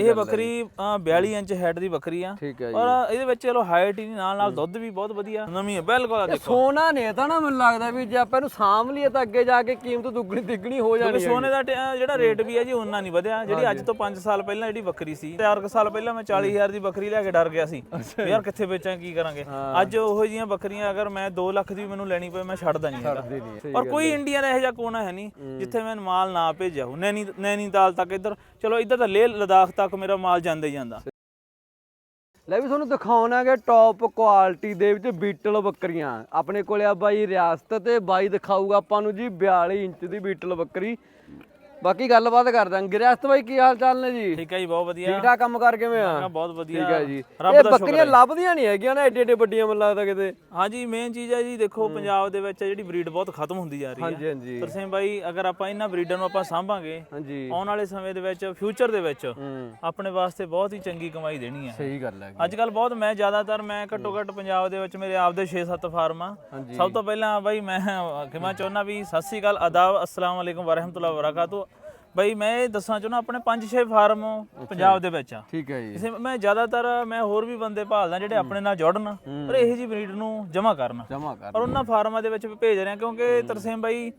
ਇਹ ਬੱਕਰੀ ਅ, 42 inch head ਦੀ ਬੱਕਰੀ ਆ। ਠੀਕ ਹੈ ਜੀ। ਔਰ ਇਹਦੇ ਵਿੱਚ ਚਲੋ ਹਾਈਟ ਹੀ ਨਹੀਂ ਨਾਲ ਨਾਲ ਦੁੱਧ ਵੀ ਬਹੁਤ ਵਧੀਆ। ਨਵੀਂ ਹੈ ਬਿਲਕੁਲ ਆ ਦੇਖੋ। ਸੋਨਾ ਨੇ ਤਾਂ ਨਾ ਮੈਨੂੰ ਲੱਗਦਾ ਵੀ ਜੇ ਆਪਾਂ ਇਹਨੂੰ ਸਾਂਭ ਲਈਏ ਤਾਂ ਅੱਗੇ ਜਾ ਕੇ ਕੀਮਤ ਦੁੱਗਣੀ ਤਿੱਗਣੀ ਹੋ ਜਾਣੀ ਸੋਨੇ ਦਾ ਜਿਹੜਾ ਰੇਟ ਵੀ ਹੈ ਜੀ ਉਹਨਾਂ ਨਹੀਂ ਵਧਿਆ। ਜਿਹੜੀ ਅੱਜ ਤੋਂ 5 ਸਾਲ ਪਹਿਲਾਂ ਜਿਹੜੀ ਬੱਕਰੀ ਸੀ 4 ਸਾਲ ਪਹਿਲਾਂ ਮੈਂ 40000 ਦੀ ਬੱਕਰੀ ਲੈ ਕੇ ਡਰ ਗਿਆ ਸੀ। ਯਾਰ ਕਿੱਥੇ ਵੇਚਾਂ ਕੀ ਕਰਾਂਗੇ? ਅੱਜ ਉਹੋ ਜੀਆਂ ਬੱਕਰੀਆਂ ਅਗਰ ਮੈਂ 2 ਲੱਖ ਦੀ ਮੈਨੂੰ ਲੈਣੀ ਪਏ ਮੈਂ ਛੱਡਦਾ ਨਹੀਂ ਹੈਗਾ। ਦੇ ਨਹੀਂ ਔਰ ਕੋਈ ਇੰਡੀਆ ਦਾ ਇਹੋ ਜਿਹਾ ਕੋਨਾ ਹੈ ਨਹੀਂ ਜਿੱਥੇ ਮੈਂ ਮਾਲ ਨਾ ਭੇਜਿਆ ਹੋ ਨੈਣੀ ਨੈਣੀਤਾਲ ਤੱਕ ਇੱਧਰ ਚਲੋ ਇੱਧਰ ਤਾਂ ਲੇਹ ਲਦਾਖ ਤੱਕ ਮੇਰਾ ਮਾਲ ਜਾਂਦਾ ਹੀ ਜਾਂਦਾ। ਲੈ ਵੀ ਤੁਹਾਨੂੰ ਦਿਖਾਉਣਾ ਕਿ ਟੌਪ ਕੁਆਲਿਟੀ ਦੇ ਵਿੱਚ ਬੀਟਲ ਬੱਕਰੀਆਂ। ਆਪਣੇ ਕੋਲੇ ਆ ਬਾਈ ਰਿਆਸਤ ਤੇ ਬਾਈ ਦਿਖਾਊਗਾ ਆਪਾਂ ਨੂੰ ਜੀ 42 ਇੰਚ ਦੀ ਬੀਟਲ ਬੱਕਰੀ। ਬਾਕੀ ਗੱਲਬਾਤ ਕਰਦੇ ਆਂ। ਗ੍ਰਿਆਸਤ ਬਾਈ ਕੀ ਹਾਲ ਚਾਲ ਨੇ ਜੀ? ਠੀਕ ਹੈ ਜੀ ਬਹੁਤ ਵਧੀਆ। ਠੀਕ ਠਾਕ ਕੰਮ ਕਰ ਕਿਵੇਂ ਆ? ਬਹੁਤ ਵਧੀਆ। ਠੀਕ ਹੈ ਜੀ। ਇਹ ਬੱਕਰੀਆਂ ਲੱਭਦੀਆਂ ਨਹੀਂ ਹੈਗੀਆਂ ਨਾ ਏਡੇ ਏਡੇ ਵੱਡੀਆਂ ਮੈਨੂੰ ਲੱਗਦਾ ਕਿਤੇ। ਹਾਂਜੀ ਮੇਨ ਚੀਜ਼ ਹੈ ਜੀ ਦੇਖੋ ਪੰਜਾਬ ਦੇ ਵਿੱਚ ਜਿਹੜੀ ਬਰੀਡ ਬਹੁਤ ਖਤਮ ਹੁੰਦੀ ਜਾ ਰਹੀ ਹੈ। ਹਾਂਜੀ ਹਾਂਜੀ। ਤਰਸੇਂ ਬਾਈ ਅਗਰ ਆਪਾਂ ਇਹਨਾਂ ਬਰੀਡਾਂ ਨੂੰ ਆਪਾਂ ਸਾਂਭਾਂਗੇ ਹਾਂਜੀ। ਆਉਣ ਵਾਲੇ ਸਮੇਂ ਦੇ ਵਿੱਚ ਫਿਊਚਰ ਦੇ ਵਿੱਚ ਆਪਣੇ ਵਾਸਤੇ ਬਹੁਤ ਹੀ ਚੰਗੀ ਕਮਾਈ ਦੇਣੀ ਹੈ। ਸਹੀ ਗੱਲ ਹੈ ਅੱਜ ਕੱਲ ਬਹੁਤ ਮੈਂ ਜ਼ਿਆਦਾਤਰ ਮੈਂ ਘੱਟੋ ਘੱਟ ਪੰਜਾਬ ਦੇ ਵਿੱਚ ਮੇਰੇ ਆਪ ਦੇ 6-7 ਫਾਰਮ ਆ। ਸਭ ਤੋਂ ਪਹਿਲਾਂ ਬਾਈ ਮੈਂ ਕਿਮਾ ਚਾਹੁੰਦਾ ਵੀ ਸਤਿ ਸ੍ਰੀ ਅਕਾਲ ਅਦਾਬ ਅਸਲਾਮ ਅਲੈਕੁਮ ਵਰਹਿਮਤੁਲਾਹ ਬਾਈ ਮੈਂ ਇਹ ਦੱਸਣਾ ਚਾਹੁੰਦਾ ਆਪਣੇ 5-6 ਫਾਰਮ ਪੰਜਾਬ ਦੇ ਵਿੱਚ ਆ। ਠੀਕ ਹੈ ਜੀ। ਇਸੇ ਮੈਂ ਜ਼ਿਆਦਾਤਰ ਮੈਂ ਹੋਰ ਵੀ ਬੰਦੇ ਭਾਲਦਾ ਜਿਹੜੇ ਆਪਣੇ ਨਾਲ ਜੁੜਨ ਪਰ ਇਹੋ ਜੀ ਬਰੀਡ ਨੂੰ ਜਮ੍ਹਾਂ ਕਰਨ। ਜਮਾ ਕਰ ਪਰ ਉਹਨਾਂ ਫਾਰਮਾਂ ਦੇ ਵਿੱਚ ਵੀ ਭੇਜ ਰਹੇ ਆ ਕਿਉਂਕਿ ਤਰਸੇਮ ਬਾਈ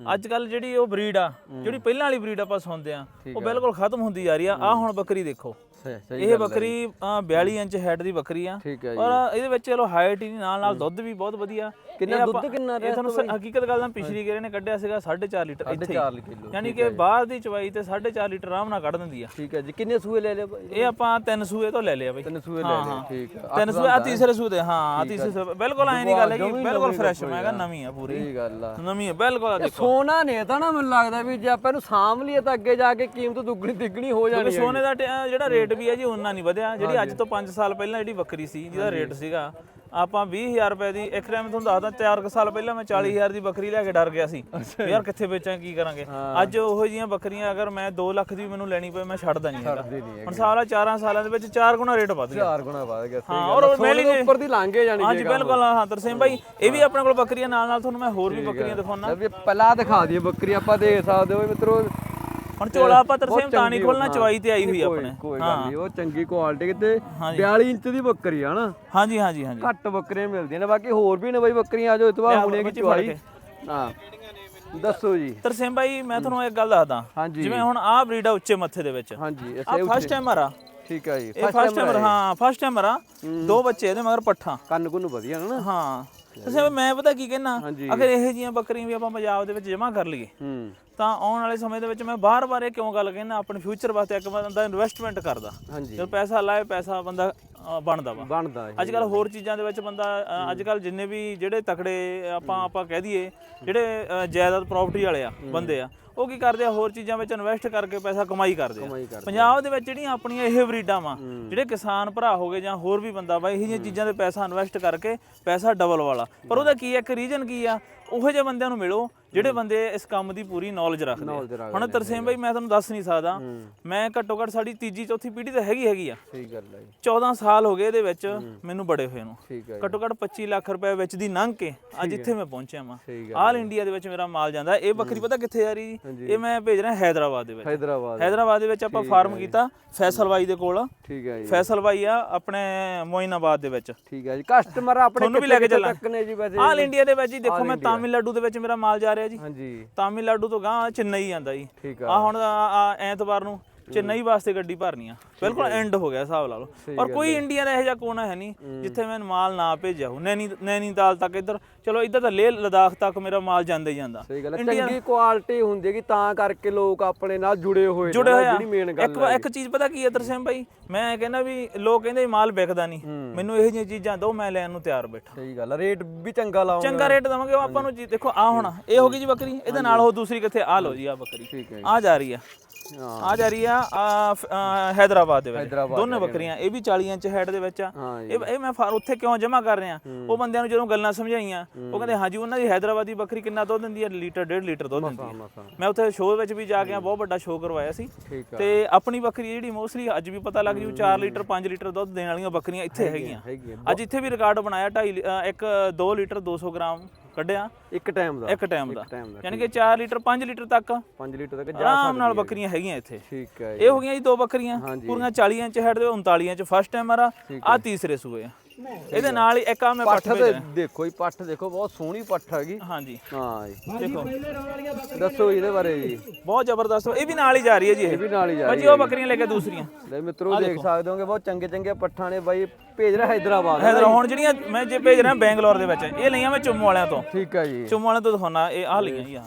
ਅੱਜ ਕੱਲ ਜਿਹੜੀ ਉਹ ਬਰੀਡ ਆ ਜਿਹੜੀ ਪਹਿਲਾਂ ਵਾਲੀ ਬਰੀਡ ਆਪਾਂ ਸੁਣਦੇ ਆ ਉਹ ਬਿਲਕੁਲ ਖਤਮ ਹੁੰਦੀ ਜਾ ਰਹੀ ਆ। ਆ ਹੁਣ ਬੱਕਰੀ ਦੇਖੋ। ਇਹ ਬੱਕਰੀ ਅ, 42 ਇੰਚ ਹੈਡ ਦੀ ਬੱਕਰੀ ਆ। ਠੀਕ ਹੈ ਔਰ ਇਹਦੇ ਵਿੱਚ ਚਲੋ ਹਾਈਟ ਹੀ ਨਹੀਂ ਨਾਲ ਨਾਲ ਦੁੱਧ ਵੀ ਬਹੁਤ ਵਧੀਆ। ਕਿੰਨਾ ਦੁੱਧ ਕਿੰਨਾ ਇਹ ਤੁਹਾਨੂੰ ਹਕੀਕਤ ਗੱਲ ਨਾਲ ਪਿਛਲੀ ਗੇਰੇ ਨੇ ਕੱਢਿਆ ਸੀਗਾ 4.5 ਲੀਟਰ ਇੱਥੇ ਹੀ। 4 ਕਿਲੋ ਯਾਨੀ ਕਿ ਬਾਹਰ ਦੀ ਚਵਾਈ ਤੇ 4.5 ਲੀਟਰ ਆਰਾਮ ਨਾਲ ਕੱਢ ਦਿੰਦੀ ਆ। ਠੀਕ ਹੈ ਜੀ। ਕਿੰਨੇ ਸੂਏ ਲੈ ਬਾਈ? ਇਹ ਆਪਾਂ ਤਿੰਨ ਸੂਏ ਤੋਂ ਲੈ ਲਿਆ ਬਈ। ਤਿੰਨ ਸੂਏ ਲੈ ਲਏ ਠੀਕ ਹੈ। ਤਿੰਨ ਸੂਏ ਆ ਤੀਸਰੇ ਸੂਏ ਤੇ ਹਾਂ ਆ ਤੀਸਰੇ ਸੂਏ ਬਿਲਕੁਲ ਐ ਨਹੀਂ ਗੱਲ ਹੈ ਕਿ ਬਿਲਕੁਲ ਫਰੈਸ਼ ਮੈਂ ਕਿਹਾ ਨਵੀਂ ਆ ਪੂਰੀ। ਸਹੀ ਗੱਲ ਆ। ਨਵੀਂ ਆ ਬਿਲਕੁਲ ਆ ਦੇਖੋ। ਸੋਨਾ ਨੇ ਤਾਂ ਨਾ ਮੈਨੂੰ ਲੱਗਦਾ ਵੀ ਜੇ ਆਪਾਂ ਇਹਨੂੰ ਸਾਂਭ ਲਈਏ ਤਾਂ ਅੱਗੇ ਜਾ ਕੇ ਕੀਮਤ ਦੁੱਗਣੀ ਤਿੱਗਣੀ ਹੋ ਜਾਣੀ ਕਿਉਂਕਿ ਸੋਨੇ ਦਾ ਜਿਹੜਾ ਰੇਟ ਵੀ ਹੈ ਜੀ ਉਹਨਾਂ ਨਹੀਂ ਵਧਿਆ। ਜਿਹੜੀ ਅੱਜ ਤੋਂ 5 ਸਾਲ ਪਹਿਲਾਂ ਜਿਹੜੀ ਬੱਕਰੀ ਸੀ ਜਿਹਦਾ ਰੇਟ ਸੀਗਾ ਆਪਾਂ 20000 ਰੁਪਏ ਦੀ ਇੱਕ ਟਾਈਮ ਤੁਹਾਨੂੰ ਦੱਸਦਾ 4 ਸਾਲ ਪਹਿਲਾਂ ਮੈਂ 40000 ਦੀ ਬੱਕਰੀ ਲੈ ਕੇ ਡਰ ਗਿਆ ਸੀ। ਯਾਰ ਕਿੱਥੇ ਵੇਚਾਂ ਕੀ ਕਰਾਂਗੇ? ਅੱਜ ਉਹੋ ਜੀਆਂ ਬੱਕਰੀਆਂ ਅਗਰ ਮੈਂ 2 ਲੱਖ ਦੀ ਮੈਨੂੰ ਲੈਣੀ ਪਏ ਮੈਂ ਛੱਡਦਾ ਨਹੀਂ ਹੈਗਾ। ਹੁਣ ਸਾਲਾ 4 ਸਾਲਾਂ ਦੇ ਵਿੱਚ 4 ਗੁਣਾ ਰੇਟ ਵੱਧ ਗਿਆ। ਚਾਰ ਗੁਣਾ ਵਧ ਗਿਆ ਹਾਂ ਔਰ ਮੇਲੀ ਉੱਪਰ ਦੀ ਲਾਂਘੇ ਜਾਣੀ ਹਾਂਜੀ ਬਿਲਕੁਲ ਹਾਂ ਤਰਸੇਮ ਭਾਈ ਇਹ ਵੀ ਆਪਣੇ ਕੋਲ ਬੱਕਰੀਆਂ ਨਾਲ ਨਾਲ ਤੁਹਾਨੂੰ ਮੈਂ ਹੋਰ ਵੀ ਬੱਕਰੀਆਂ ਦਿਖਾਉਣਾ ਪਹਿਲਾਂ ਦਿਖਾ ਦਈਏ ਬੱਕਰੀ ਆਪਾਂ ਦੇਖ ਸਕਦੇ ਹੋ ਮਿੱਤਰੋ ਹੁਣ ਝੋਲਾ ਆਪਾਂ ਤਰਸੇਮ ਤਾਂ ਨਹੀਂ ਖੋਲਣਾ ਚਵਾਈ ਤੇ ਆਈ ਹੋਈ ਆਪਣੇ। ਕੋਈ ਗੱਲ ਨਹੀਂ ਉਹ ਚੰਗੀ ਕੁਆਲਿਟੀ ਤੇ 42 ਇੰਚ ਦੀ ਬੱਕਰੀ ਆ ਨਾ। ਹਾਂਜੀ ਹਾਂਜੀ ਹਾਂਜੀ। ਘੱਟ ਬੱਕਰੀਆਂ ਮਿਲਦੀਆਂ ਨੇ ਬਾਕੀ ਹੋਰ ਵੀ ਨੇ ਬਾਈ ਬੱਕਰੀਆਂ ਆ ਜੋ ਇਤਵਾ ਹੋਣੀ ਕਿ ਚਵਾਈ। ਹਾਂ ਦੱਸੋ ਜੀ। ਤਰਸੇਮ ਭਾਈ ਮੈਂ ਤੁਹਾਨੂੰ ਇੱਕ ਗੱਲ ਦੱਸਦਾ। ਜਿਵੇਂ ਹੁਣ ਆਹ ਬਰੀਡ ਆ ਉੱਚੇ ਮੱਥੇ ਦੇ ਵਿੱਚ। ਹਾਂਜੀ ਆ ਫਸਟ ਟਾਈਮਰ ਆ। ਠੀਕ ਹੈ ਜੀ ਇਹ ਫਸਟ ਟਾਈਮਰ ਹਾਂ ਫਸਟ ਟਾਈਮਰ ਆ। ਦੋ ਬੱਚੇ ਇਹਦੇ ਮਗਰ ਪੱਠਾ। ਕੰਨ ਕੁੰਨ ਵਧੀਆ ਨੇ ਹਾਂ। ਤੁਸੀਂ ਮੈਂ ਪਤਾ ਕੀ ਕਹਿਣਾ। ਅਗਰ ਇਹੋ ਜੀਆਂ ਬੱਕਰੀਆਂ ਵੀ ਆਪਾਂ ਪੰਜਾਬ ਦੇ ਵਿੱਚ ਜਮ੍ਹਾਂ ਕਰ ਲਈਏ ਹੂੰ। ਤਾਂ ਆਉਣ ਵਾਲੇ ਸਮੇਂ ਦੇ ਵਿੱਚ ਮੈਂ ਬਾਰ-ਬਾਰ ਇਹ ਕਿਉਂ ਗੱਲ ਕਹਿਣਾ ਆਪਣੇ ਫਿਊਚਰ ਵਾਸਤੇ ਇੱਕ ਬੰਦਾ ਇਨਵੈਸਟਮੈਂਟ ਕਰਦਾ। ਹਾਂਜੀ। ਜਦੋਂ ਪੈਸਾ ਲਾਏ ਪੈਸਾ ਬੰਦਾ ਅ, ਬਣਦਾ ਵਾ। ਬਣਦਾ ਇਹ ਅੱਜ ਕੱਲ ਹੋਰ ਚੀਜ਼ਾਂ ਦੇ ਵਿੱਚ ਬੰਦਾ ਅ, ਅੱਜ ਕੱਲ ਜਿੰਨੇ ਵੀ ਜਿਹੜੇ ਤਕੜੇ ਆਪਾਂ ਆਪਾਂ ਕਹਿ ਦਈਏ ਜਿਹੜੇ ਅ, ਜਾਇਦਾਦ ਪ੍ਰਾਪਰਟੀ ਵਾਲੇ ਆ ਬੰਦੇ ਆ ਉਹ ਕੀ ਕਰਦੇ ਆ ਹੋਰ ਚੀਜ਼ਾਂ ਵਿੱਚ ਇਨਵੈਸਟ ਕਰਕੇ ਪੈਸਾ ਕਮਾਈ ਕਰਦੇ ਆ। ਕਮਾਈ ਕਰਦੇ ਪੰਜਾਬ ਦੇ ਵਿੱਚ ਜਿਹੜੀਆਂ ਆਪਣੀਆਂ ਇਹ ਬਰੀਡਾਂ ਵਾ ਜਿਹੜੇ ਕਿਸਾਨ ਭਰਾ ਹੋਗੇ ਜਾਂ ਹੋਰ ਵੀ ਬੰਦਾ ਵਾ ਇਹੋ ਜਿਹੀਆਂ ਚੀਜ਼ਾਂ ਤੇ ਪੈਸਾ ਇਨਵੈਸਟ ਕਰਕੇ ਪੈਸਾ ਡਬਲ ਵਾਲਾ। ਪਰ ਉਹਦਾ ਕੀ ਹੈ ਇੱਕ ਰੀਜਨ ਕੀ ਆ ਉਹੋ ਜਿਹੇ ਬੰਦਿਆਂ ਨੂੰ ਮਿਲੋ ਜਿਹੜੇ ਬੰਦੇ ਇਸ ਕੰਮ ਦੀ ਪੂਰੀ ਨੌਲੇਜ ਰੱਖਦੇ Knowledge ਆ ਰੱਖਦੇ ਹੁਣ ਤਰਸੇਮ ਭਾਈ ਮੈਂ ਤੁਹਾਨੂੰ ਦੱਸ ਨਹੀਂ ਸਕਦਾ ਮੈਂ ਘੱਟੋ ਘੱਟ ਸਾਡੀ ਤੀਜੀ ਚੌਥੀ ਪੀੜ੍ਹੀ ਤਾਂ ਹੈਗੀ ਹੈਗੀ ਆ। ਸਹੀ ਗੱਲ ਹੈ ਜੀ। 14 ਸਾਲ ਸਾਲ ਹੋ ਗਏ ਇਹਦੇ ਵਿੱਚ ਮੈਨੂੰ ਬੜੇ ਹੋਏ ਨੂੰ। ਠੀਕ ਹੈ ਘੱਟੋ ਘੱਟ 25 ਲੱਖ ਰੁਪਏ ਵਿੱਚ ਦੀ ਲੰਘ ਕੇ ਅੱਜ ਇੱਥੇ ਮੈਂ ਪਹੁੰਚਿਆ ਵਾਂ। ਆਲ ਇੰਡੀਆ ਦੇ ਵਿੱਚ ਮੇਰਾ ਮਾਲ ਜਾਂਦਾ। ਇਹ ਬੱਕਰੀ ਪਤਾ ਕਿੱਥੇ ਜਾ ਰਹੀ? ਇਹ ਮੈਂ ਭੇਜ ਰਿਹਾ ਹైదరాబాద్ ਦੇ ਵਿੱਚ। ਹైదరాబాద్ ਦੇ ਵਿੱਚ ਆਪਾਂ ਫਾਰਮ ਕੀਤਾ ਫੈਸਲ ਬਾਈ ਦੇ ਕੋਲ। ਠੀਕ ਹੈ ਜੀ। ਫੈਸਲ ਬਾਈ ਆ ਆਪਣੇ ਮੋਇਨਾਬਾਦ ਦੇ ਵਿੱਚ। ਠੀਕ ਹੈ ਜੀ। ਕਸਟਮਰ ਆਪਣੇ ਤੁਹਾਨੂੰ ਵੀ ਲੈ ਕੇ ਚੱਲਾਂ। ਆਲ ਇੰਡੀਆ ਦੇ ਵਿੱਚ ਜੀ ਦੇਖੋ ਮੈਂ ਤਾਮਿਲਨਾਡੂ ਦੇ ਵਿੱਚ ਮੇਰਾ ਮਾਲ ਜਾ ਰਿਹਾ ਜੀ। ਹਾਂਜੀ। ਤਾਮਿਲਨਾਡੂ ਤੋਂ ਗਾਂ ਚੇਨਈ ਜਾਂਦਾ ਜੀ। ਆ। ਹੁਣ ਐਤਵਾਰ ਨੂੰ ਚੇਨਈ ਵਾਸਤੇ ਗੱਡੀ ਭਰਨੀ ਆ। ਬਿਲਕੁਲ ਐਂਡ ਹੋ ਗਿਆ ਹਿਸਾਬ ਲਾ ਲਓ। ਔਰ ਕੋਈ ਇੰਡੀਆ ਦਾ ਇਹੋ ਜਿਹਾ ਕੋਨਾ ਹੈ ਨਹੀਂ ਜਿੱਥੇ ਮੈਂ ਮਾਲ ਨਾ ਭੇਜਿਆ ਹੋ ਨੈਣੀ ਨੈਣੀਤਾਲ ਤੱਕ ਇੱਧਰ ਚਲੋ ਇੱਧਰ ਤਾਂ ਲੇਹ ਲਦਾਖ ਤੱਕ ਮੇਰਾ ਮਾਲ ਜਾਂਦਾ ਹੀ ਜਾਂਦਾ। ਸਹੀ ਗੱਲ ਹੈ। ਚੰਗੀ ਕੁਆਲਿਟੀ ਹੁੰਦੀ ਹੈ ਕਿ ਤਾਂ ਕਰਕੇ ਲੋਕ ਆਪਣੇ ਨਾਲ ਜੁੜੇ ਹੋਏ ਜੁੜੇ ਹੋਇਆ ਜਿਹੜੀ ਮੇਨ ਗੱਲ ਇੱਕ ਇੱਕ ਚੀਜ਼ ਪਤਾ ਕੀ ਹੈ ਦਰਸ਼ਨ ਭਾਈ ਮੈਂ ਕਹਿੰਦਾ ਵੀ ਲੋਕ ਕਹਿੰਦੇ ਮਾਲ ਵਿਕਦਾ ਨਹੀਂ। ਮੈਨੂੰ ਇਹੋ ਜਿਹੀਆਂ ਚੀਜ਼ਾਂ ਦਿਓ ਮੈਂ ਲੈਣ ਨੂੰ ਤਿਆਰ ਬੈਠਾ। ਸਹੀ ਗੱਲ ਹੈ। ਰੇਟ ਵੀ ਚੰਗਾ ਲਾਓ ਚੰਗਾ ਰੇਟ ਦਵਾਂਗੇ। ਆਪਾਂ ਨੂੰ ਜੀ ਦੇਖੋ ਆ ਹੁਣ ਇਹ ਹੋ ਗਈ ਜੀ ਬੱਕਰੀ। ਇਹਦੇ ਨਾਲ ਉਹ ਦੂਸਰੀ ਕਿੱਥੇ ਆ? ਲਓ ਜੀ ਆ ਬੱਕਰੀ। ਹੈ ਆ ਜਾ ਰਹੀ ਆ। ਹਾਂ ਆ ਜਾ ਰਹੀ ਆ ਹੈਦਰਾਬਾਦ ਦੇ ਵਿੱਚ। ਦੋਨੇ ਬੱਕਰੀਆਂ ਇਹ ਵੀ 40 ਇੰਚ ਹੈਡ ਦੇ ਵਿੱਚ ਆ। ਇਹ ਇਹ ਮੈਂ ਫਾਰ ਉੱਥੇ ਕਿਉਂ ਜਮਾ ਕਰ ਰਿਹਾ? ਉਹ ਬੰਦਿਆਂ ਨੂੰ ਜਦੋਂ ਗੱਲਾਂ ਸਮਝਾਈਆਂ ਉਹ ਕਹਿੰਦੇ ਹਾਂਜੀ ਉਹਨਾਂ ਦੀ ਦੀ ਬੱਕਰੀ ਕਿੰਨਾ ਦੁੱਧ ਦਿੰਦੀ ਹੈ ਲੀਟਰ ਡੇਢ ਲੀਟਰ ਦੁੱਧ ਦਿੰਦੀ ਹੈ ਮੈਂ ਉੱਥੇ ਸ਼ੋਅ ਵਿੱਚ ਵੀ ਜਾ ਕੇ ਆ ਬਹੁਤ ਵੱਡਾ ਸ਼ੋਅ ਕਰਵਾਇਆ ਸੀ। ਤੇ ਆਪਣੀ ਬੱਕਰੀ ਜਿਹੜੀ ਮੋਸਟਲੀ ਅੱਜ ਵੀ ਪਤਾ ਲੱਗ ਜੂ 4 ਲੀਟਰ 5 ਲੀਟਰ ਦੁੱਧ ਦੇਣ ਵਾਲੀਆਂ ਬੱਕਰੀਆਂ ਇੱਥੇ ਹੈਗੀਆਂ। ਅੱਜ ਇੱਥੇ ਵੀ ਰਿਕਾਰਡ ਬਣਾਇਆ 2.5 ਇੱਕ 2 ਲੀਟਰ 200 ਗ੍ਰਾਮ। ਕੱਢਿਆ? ਇੱਕ ਟਾਈਮ ਦਾ। ਇੱਕ ਟਾਈਮ ਦਾ। ਟਾਈਮ ਯਾਨੀ ਕਿ 4 ਲੀਟਰ 5 ਲੀਟਰ ਤੱਕ? 5 ਲੀਟਰ ਤੱਕ ਜਾ ਆਰਾਮ ਨਾਲ ਬੱਕਰੀਆਂ ਹੈਗੀਆਂ ਇੱਥੇ। ਠੀਕ ਹੈ ਇਹ ਹੋ ਗਈਆਂ ਜੀ ਦੋ ਬੱਕਰੀਆਂ। ਪੂਰੀਆਂ 40 ਇੰਚ ਹੈਡ ਦੇ 39 ਇੰਚ ਫਸਟ ਟਾਈਮਰ ਆ। ਆ ਤੀਸਰੇ ਸੂਏ ਆ। ਇਹਦੇ ਨਾਲ ਇੱਕ ਆ ਮੈਂ ਪੱਠ ਪੱਠ ਦੇਖੋ ਜੀ ਪੱਠ ਦੇਖੋ ਬਹੁਤ ਸੋਹਣੀ ਪੱਠ ਹੈਗੀ। ਹਾਂਜੀ। ਹਾਂ ਜੀ। ਦੇਖੋ। ਦੱਸੋ ਇਹਦੇ ਬਾਰੇ ਜੀ। ਬਹੁਤ ਜ਼ਬਰਦਸਤ। ਇਹ ਵੀ ਨਾਲ ਹੀ ਜਾ ਰਹੀ ਹੈ ਜੀ ਇਹ। ਵੀ ਨਾਲ ਹੀ ਜਾ ਰਹੀ ਭਾਜੀ ਹੈ ਉਹ ਬੱਕਰੀਆਂ ਲੈ ਕੇ ਦੂਸਰੀਆਂ। ਲੈ ਦੇਖ ਸਕਦੇ ਹੋਗੇ ਬਹੁਤ ਚੰਗੇ ਚੰਗੇ ਪੱਠਾਂ ਨੇ ਬਾਈ ਭੇਜ ਰਿਹਾ ਹੈਦਰਾਬਾਦ। ਹੈਦਰ ਹੁਣ ਜਿਹੜੀਆਂ ਮੈਂ ਜੇ ਭੇਜ ਰਿਹਾ ਬੈਂਗਲੌਰ ਦੇ ਵਿੱਚ ਇਹ ਲਈਆਂ ਮੈਂ ਚੁੰਮ ਵਾਲਿਆਂ ਤੋਂ। ਠੀਕ ਹੈ ਜੀ। ਚੁੰਮ ਵਾਲਿਆਂ ਤੋਂ ਦਿਖਾਉਣਾ ਇਹ ਆ ਲਈਆਂ ਜੀ ਆ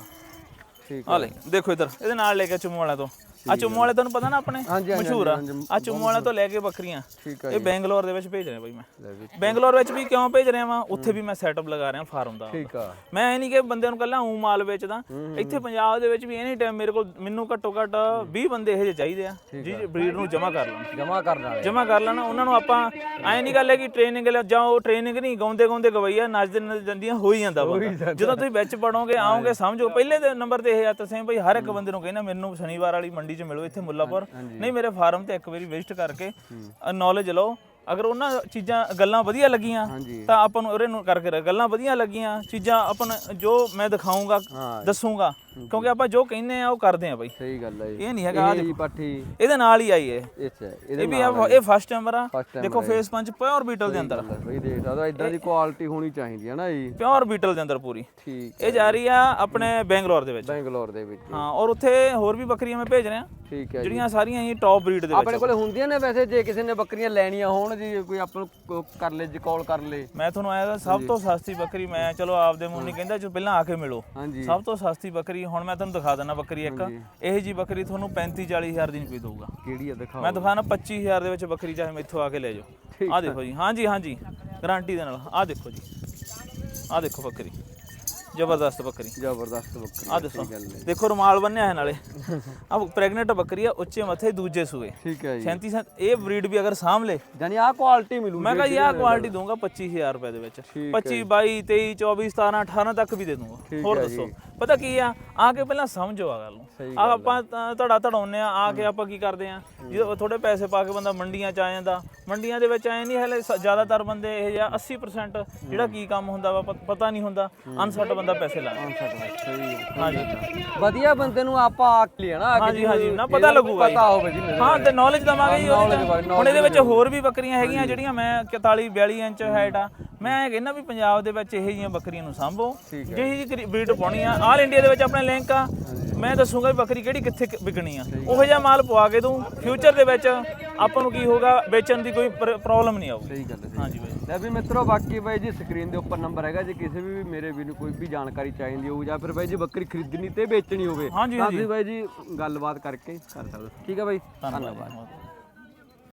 ਠੀਕ ਦੇਖੋ ਇਧਰ ਇਹਦੇ ਨਾਲ ਲੈ ਕੇ ਚੁੰਮ ਵਾਲਿਆਂ ਤੋਂ। ਆ। ਚੁੰਮ ਵਾਲੇ ਤੁਹਾਨੂੰ ਪਤਾ ਨਾ ਆਪਣੇ? ਹਾਂਜੀ, ਹਾਂਜੀ, ਮਸ਼ਹੂਰ ਆ। ਹਾਂਜੀ, ਆ ਚੁੰਮ ਵਾਲਿਆਂ ਤੋਂ ਲੈ ਕੇ ਬੱਕਰੀਆਂ ਠੀਕ ਹੈ ਇਹ ਬੈਂਗਲੌਰ ਦੇ ਵਿੱਚ ਭੇਜ ਰਿਹਾ ਬਾਈ ਮੈਂ। ਲੈ ਵੀ ਬੈਂਗਲੌਰ ਵਿੱਚ ਵੀ ਕਿਉਂ ਭੇਜ ਰਿਹਾ ਵਾਂ? ਉੱਥੇ ਵੀ ਮੈਂ ਸੈਟਅਪ ਲਗਾ ਰਿਹਾ ਫਾਰਮ ਦਾ। ਠੀਕ ਆ। ਮੈਂ ਇਹ ਨਹੀਂ ਕਿ ਬੰਦਿਆਂ ਨੂੰ ਕੱਲਾ ਊ ਮਾਲ ਵੇਚਦਾ। ਇੱਥੇ ਪੰਜਾਬ ਦੇ ਵਿੱਚ ਵੀ ਐਨੀ ਟਾਈਮ ਮੇਰੇ ਕੋਲ ਮੈਨੂੰ ਘੱਟੋ ਘੱਟ 20 ਬੰਦੇ ਇਹੋ ਜਿਹੇ ਚਾਹੀਦੇ ਆ। ਜੀ ਬਰੀਡ ਨੂੰ ਜਮ੍ਹਾਂ ਕਰ ਲੈਣ। ਜਮਾ ਕਰਨ ਵਾਲੇ। ਜਮ੍ਹਾਂ ਕਰ ਲੈਣਾ। ਉਹਨਾਂ ਨੂੰ ਆਪਾਂ ਐ ਨਹੀਂ ਗੱਲ ਹੈ ਕਿ ਟ੍ਰੇਨਿੰਗ ਜਾਂ ਉਹ ਟ੍ਰੇਨਿੰਗ ਨਹੀਂ ਗਾਉਂਦੇ ਗਾਉਂਦੇ ਗਵਈਆ ਨੱਚਦੇ ਨੱਚਦੇ ਜਾਂਦੀਆਂ ਹੋ ਹੀ ਜਾਂਦਾ ਬੰਦਾ ਜਦੋਂ। ਤੁਸੀਂ ਵਿੱਚ ਪੜੋਗੇ ਆਓਗੇ ਸਮਝੋ। ਪਹਿਲੇ ਦੇ ਨੰਬਰ ਤੇ ਇਹ ਆ ਤਸੇ ਭਾਈ ਹਰ ਇੱਕ ਬੰਦੇ ਨੂੰ ਕਹਿੰਦਾ ਮੈਨੂੰ ਸ਼ਨੀਵਾਰ ਵਾਲੀ ਮੰਡੀ 'ਚ ਮਿਲੋ ਇੱਥੇ ਮੁੱਲਾਪੁਰ। ਨਹੀਂ ਮੇਰੇ ਫਾਰਮ ਤੇ ਇੱਕ ਵਾਰੀ ਵਿਜ਼ਿਟ ਕਰਕੇ ਨੌਲੇਜ ਲਓ। ਅਗਰ ਉਹਨਾਂ ਚੀਜ਼ਾਂ ਗੱਲਾਂ ਵਧੀਆ ਲੱਗੀਆਂ ਤਾਂ ਆਪਾਂ ਨੂੰ ਉਹਰੇ ਨੂੰ ਕਰਕੇ ਗੱਲਾਂ ਵਧੀਆ ਲੱਗੀਆਂ ਚੀਜ਼ਾਂ ਆਪਾਂ ਜੋ ਮੈਂ ਦਿਖਾਉਂਗਾ ਦੱਸੂਗਾ। ਕਿਉਂਕਿ ਆਪਾਂ ਜੋ ਕਹਿੰਦੇ ਆ ਉਹ ਕਰਦੇ ਆ ਬਾਈ। ਸਹੀ ਗੱਲ ਹੈ ਇਹ ਨਹੀਂ ਹੈਗਾ ਆਹ ਇਹ ਪੱਠੀ ਇਹਦੇ ਨਾਲ ਹੀ ਆਈ ਇਹ। ਇਹ ਹੈ ਇਹਦੇ ਇਹ ਵੀ ਆ ਇਹ ਫਸਟ ਨੰਬਰ ਆ। First ਦੇਖੋ ਫੇਸ ਪੰਚ ਪਿਓਰ ਬੀਟਲ ਦੇ ਅੰਦਰ। ਬਈ ਦੇਖ ਸਕਦਾ ਇਦਾਂ ਦੀ ਕੁਆਲਿਟੀ ਹੋਣੀ ਚਾਹੀਦੀ ਹੈ ਨਾ ਜੀ। ਪਿਓਰ ਬੀਟਲ ਦੇ ਅੰਦਰ ਪੂਰੀ। ਠੀਕ ਇਹ ਜਾ ਰਹੀ ਆ ਆਪਣੇ ਬੈਂਗਲੌਰ ਦੇ ਵਿੱਚ। ਬੈਂਗਲੌਰ ਦੇ ਵਿੱਚ। ਹਾਂ ਔਰ ਉੱਥੇ ਹੋਰ ਵੀ ਬੱਕਰੀਆਂ ਮੈਂ ਭੇਜ ਰਿਹਾ। ਠੀਕ ਹੈ ਜੀ। ਜਿਹੜੀਆਂ ਸਾਰੀਆਂ ਹੀ ਟੌਪ ਬਰੀਡ ਦੇ ਆਪਣੇ ਵਿੱਚ। ਕੋਲੇ ਹੁੰਦੀਆਂ ਨੇ ਵੈਸੇ ਜੇ ਕਿਸੇ ਨੇ ਬੱਕਰੀਆਂ ਲੈਣੀਆਂ ਹੋਣ ਜੀ ਕੋਈ ਆਪਾਂ ਨੂੰ ਕ- ਕਰ ਲੈ ਜੀ ਕਾਲ ਕਰ ਲੈ। ਮੈਂ ਤੁਹਾਨੂੰ ਆਇਆ ਸਭ ਤੋਂ ਸਸਤੀ ਬੱਕਰੀ ਮੈਂ ਚਲੋ ਆਪਦੇ ਮੂੰਹ ਨਹੀਂ ਕਹਿੰਦਾ ਜੋ ਪਹਿਲਾਂ ਆ ਕੇ ਮਿਲੋ। ਹਾਂਜੀ। ਸਭ ਤੋਂ ਸਸਤੀ ਬੱਕਰੀ ਹੁਣ ਮੈਂ ਤੁਹਾਨੂੰ ਦਿਖਾ ਦਿੰਦਾ ਬੱਕਰੀ ਇੱਕ। ਇਹ ਜੀ ਬੱਕਰੀ ਤੁਹਾਨੂੰ 35 40 ਹਜ਼ਾਰ ਦੀ ਨਹੀਂ ਕੋਈ ਦਊਗਾ। ਕਿਹੜੀ ਆ ਦਿਖਾਓ। ਮੈਂ ਦਿਖਾਣਾ 25000 ਦੇ ਵਿੱਚ ਬੱਕਰੀ ਚਾਹੇ ਮੈਥੋਂ ਆ ਕੇ ਲੈ ਜਾਓ। ਆਹ ਦੇਖੋ ਜੀ। ਹਾਂਜੀ ਹਾਂਜੀ। ਗਾਰੰਟੀ ਦੇ ਨਾਲ। ਆਹ ਦੇਖੋ ਜੀ। ਆਹ ਦੇਖੋ ਬੱਕਰੀ। ਜ਼ਬਰਦਸਤ ਬੱਕਰੀ। ਜ਼ਬਰਦਸਤ ਬੱਕਰੀ ਆਹ ਦੱਸੋ ਦੇਖੋ। ਰੁਮਾਲ ਬੰਨਿਆ ਹੈ ਨਾਲੇ। ਆ ਪ੍ਰੈਗਨੈਂਟ ਬੱਕਰੀ ਆ ਉੱਚੇ ਮੱਥੇ ਦੂਜੇ ਸੂਏ। ਠੀਕ ਹੈ ਜੀ। 37 ਸੱਤ ਇਹ ਬਰੀਡ ਵੀ ਅਗਰ ਸਾਂਭ ਲੇ ਜਾਨੀ ਆ ਕੁਆਲਿਟੀ ਮਿਲੂ ਮੈਂ ਕਹਾਂ ਯਾਰ ਕੁਆਲਿਟੀ ਦੂੰਗਾ 25000 ਰੁਪਏ ਦੇ ਵਿੱਚ। 25 22 23 24 17 18 ਤੱਕ ਵੀ ਦੇ ਦੂੰਗਾ ਹੋਰ ਦੱਸੋ। ਪਤਾ ਕੀ ਆ? ਆ ਕੇ ਪਹਿਲਾਂ ਸਮਝੋ ਆ ਗੱਲ ਨੂੰ। ਆ। ਆਪਾਂ ਧੜਾ ਧੜਾਉਨੇ ਆ ਆ ਕੇ ਆਪਾਂ ਕੀ ਕਰਦੇ ਆ? ਜਦੋਂ ਥੋੜੇ ਪੈਸੇ ਪਾ ਕੇ ਬੰਦਾ ਮੰਡੀਆਂ ਚ ਆ ਜਾਂਦਾ ਮੰਡੀਆਂ ਦੇ ਵਿੱਚ ਐ ਨਹੀਂ ਹਲੇ ਜ਼ਿਆਦਾਤਰ ਬੰਦੇ ਇਹ ਜਿਹਾ 80% ਜਿਹੜਾ ਕੀ ਕੰਮ ਹੁੰਦਾ ਵਾ ਪਤਾ ਨਹੀਂ ਹੁੰਦਾ ਅਨਸਟ ਬੰਦਾ ਪੈਸੇ ਲਾ ਹਾਂਜੀ। ਵਧੀਆ ਬੰਦੇ ਨੂੰ ਆਪਾਂ ਆ ਕੇ ਲੈਣਾ ਹਾਂਜੀ ਹਾਂਜੀ। ਨਾ ਪਤਾ ਲੱਗੂਗਾ ਜੀ। ਪਤਾ ਹੋਵੇ ਜੀ ਹਾਂ ਤੇ ਨੌਲੇਜ ਦਵਾਂਗੇ ਜੀ। ਹੁਣ ਇਹਦੇ ਵਿੱਚ ਹੋਰ ਵੀ ਬੱਕਰੀਆਂ ਹੈਗੀਆਂ ਜਿਹੜੀਆਂ ਮੈਂ 41 42 ਇੰਚ ਹਾਈਟ ਆ ਮੈਂ ਇਹ ਕਹਿੰਦਾ ਵੀ ਪੰਜਾਬ ਦੇ ਵਿੱਚ ਇਹੋ ਜਿਹੀਆਂ ਬੱਕਰੀਆਂ ਨੂੰ ਸਾਂਭੋ ਜਿਹੀ ਜੀ ਬਰੀਡ ਪਾਉਣੀ ਆ। ਆਲ ਇੰਡੀਆ ਦੇ ਵਿੱਚ ਆਪਣੇ ਲਿੰਕ ਆ। ਮੈਂ ਦੱਸੂਗਾ ਵੀ ਬੱਕਰੀ ਕਿਹੜੀ ਕਿੱਥੇ ਵਿਕਣੀ ਆ। ਉਹੋ ਜਿਹਾ ਮਾਲ ਪਵਾ ਕੇ ਦੂੰ ਫਿਊਚਰ ਦੇ ਵਿੱਚ ਆਪਾਂ ਨੂੰ ਕੀ ਹੋਗਾ ਵੇਚਣ ਦੀ ਕੋਈ ਪ੍ਰੋਬਲਮ ਨਹੀਂ ਆਊਗੀ। ਸਹੀ ਗੱਲ ਹੈ ਹਾਂਜੀ ਬਾਈ। ਲੈ ਵੀ ਮਿੱਤਰੋ ਬਾਕੀ ਬਾਈ ਜੀ ਸਕਰੀਨ ਦੇ ਉੱਪਰ ਨੰਬਰ ਹੈਗਾ। ਜੇ ਕਿਸੇ ਵੀ ਮੇਰੇ ਵੀ ਨੂੰ ਕੋਈ ਵੀ ਜਾਣਕਾਰੀ ਚਾਹੀਦੀ ਹੋਊ ਜਾਂ ਫਿਰ ਬਾਈ ਜੀ ਬੱਕਰੀ ਖਰੀਦਣੀ ਤੇ ਵੇਚਣੀ ਹੋਵੇ ਹਾਂਜੀ, ਤਾਂ ਤੁਸੀਂ ਬਾਈ ਜੀ ਗੱਲਬਾਤ ਕਰਕੇ ਕਰ ਸਕਦੇ ਠੀਕ ਹੈ ਬਾਈ? ਧੰਨਵਾਦ।